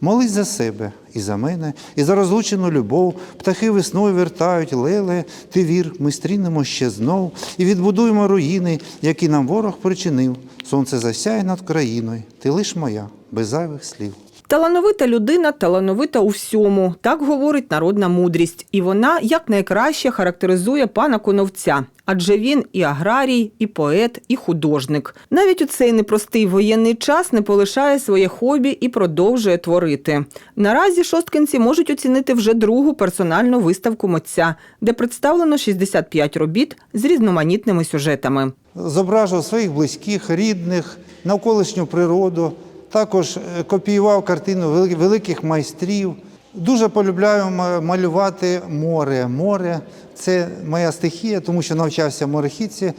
Молись за себе і за мене, і за розлучену любов. Птахи весною вертають, леле, ти вір, ми стрінемо ще знов, і відбудуємо руїни, які нам ворог причинив. Сонце засяє над країною, ти лиш моя, без зайвих слів. Талановита людина талановита у всьому, так говорить народна мудрість, і вона якнайкраще характеризує пана Коновця, адже він і аграрій, і поет, і художник. Навіть у цей непростий воєнний час не полишає своє хобі і продовжує творити. Наразі шосткинці можуть оцінити вже другу персональну виставку митця, де представлено 65 робіт з різноманітними сюжетами. Зображував своїх близьких, рідних, навколишню природу. Також е, копіював картину великих майстрів. Дуже полюбляю малювати море. Море це моя стихія, тому що навчався в морехідці.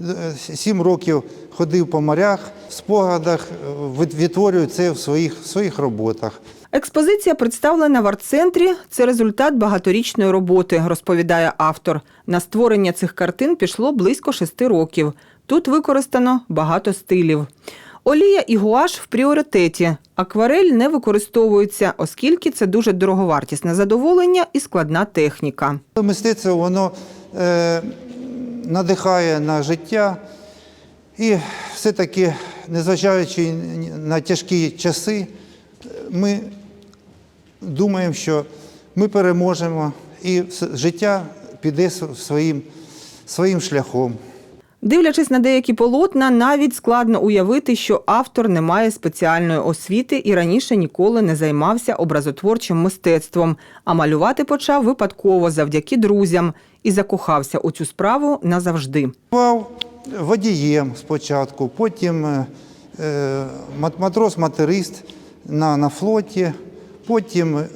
Е, Сім років ходив по морях, в спогадах е, відтворюю це в своїх, в своїх роботах. Експозиція представлена в арт-центрі. Це результат багаторічної роботи, розповідає автор. На створення цих картин пішло близько шести років. Тут використано багато стилів. Олія і гуаш в пріоритеті. Акварель не використовується, оскільки це дуже дороговартісне задоволення і складна техніка. Мистецтво воно е, надихає на життя. І все-таки, незважаючи на тяжкі часи, ми думаємо, що ми переможемо і життя піде своїм, своїм шляхом. Дивлячись на деякі полотна, навіть складно уявити, що автор не має спеціальної освіти і раніше ніколи не займався образотворчим мистецтвом, а малювати почав випадково завдяки друзям і закохався у цю справу назавжди. Працював водієм спочатку, потім е, е, мат- матрос-материст на, на флоті, потім е,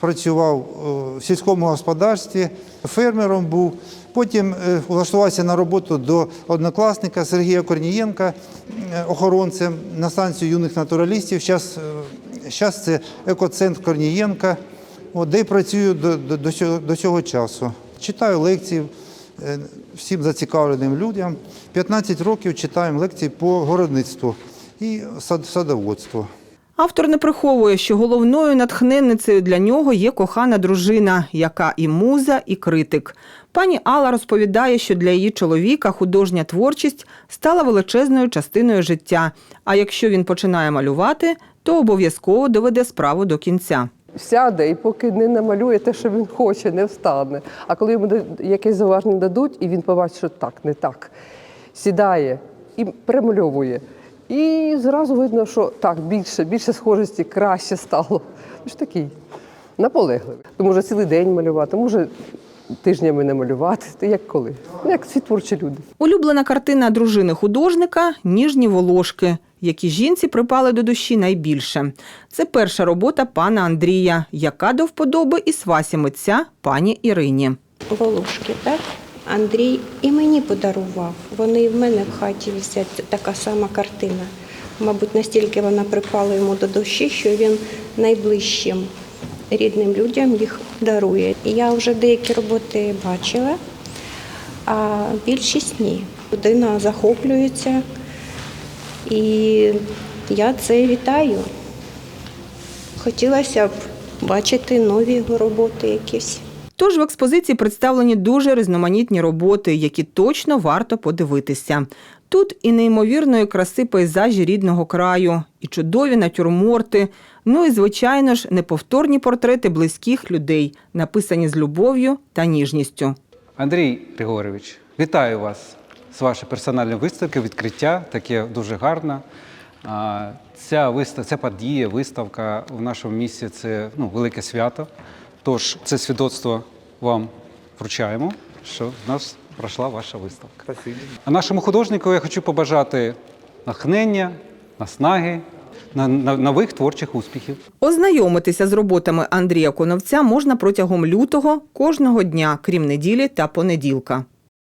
працював е, в сільському господарстві, фермером був, потім е, влаштувався на роботу до однокласника Сергія Корнієнка, е, охоронцем на станцію юних натуралістів. Зараз, зараз це екоцентр Корнієнка, де й працюю до, до, цього, до цього часу. Читаю лекції всім зацікавленим людям. 15 років читаємо лекції по городництву і сад- садоводству. Автор не приховує, що головною натхненницею для нього є кохана дружина, яка і муза, і критик. Пані Алла розповідає, що для її чоловіка художня творчість стала величезною частиною життя. А якщо він починає малювати, то обов'язково доведе справу до кінця. Сяде і поки не намалює те, що він хоче, не встане. А коли йому якесь зауваження дадуть, і він побачить, що так, не так, сідає і перемальовує. І зразу видно, що так, більше, більше схожості, краще стало. Він ж такий наполегливий. То може цілий день малювати, може тижнями не малювати, то як коли. Ну, Як всі творчі люди. Улюблена картина дружини художника ніжні волошки, які жінці припали до душі найбільше. Це перша робота пана Андрія, яка до вподоби і свасі митця пані Ірині. Волошки, так? Андрій і мені подарував. Вони в мене в хаті висять така сама картина. Мабуть, настільки вона припала йому до душі, що він найближчим рідним людям їх дарує. Я вже деякі роботи бачила, а більшість ні. Людина захоплюється, і я це вітаю. Хотілося б бачити нові роботи якісь. Тож в експозиції представлені дуже різноманітні роботи, які точно варто подивитися. Тут і неймовірної краси пейзажі рідного краю, і чудові натюрморти, ну і, звичайно ж, неповторні портрети близьких людей, написані з любов'ю та ніжністю. Андрій Григорович, вітаю вас з вашої персональної виставки, відкриття, таке дуже гарне. Ця вистав, ця подія, виставка в нашому місті це ну, велике свято. Тож це свідоцтво вам вручаємо, що в нас пройшла ваша виставка. А нашому художнику я хочу побажати натхнення, наснаги, на- на- нових творчих успіхів. Ознайомитися з роботами Андрія Коновця можна протягом лютого кожного дня, крім неділі та понеділка.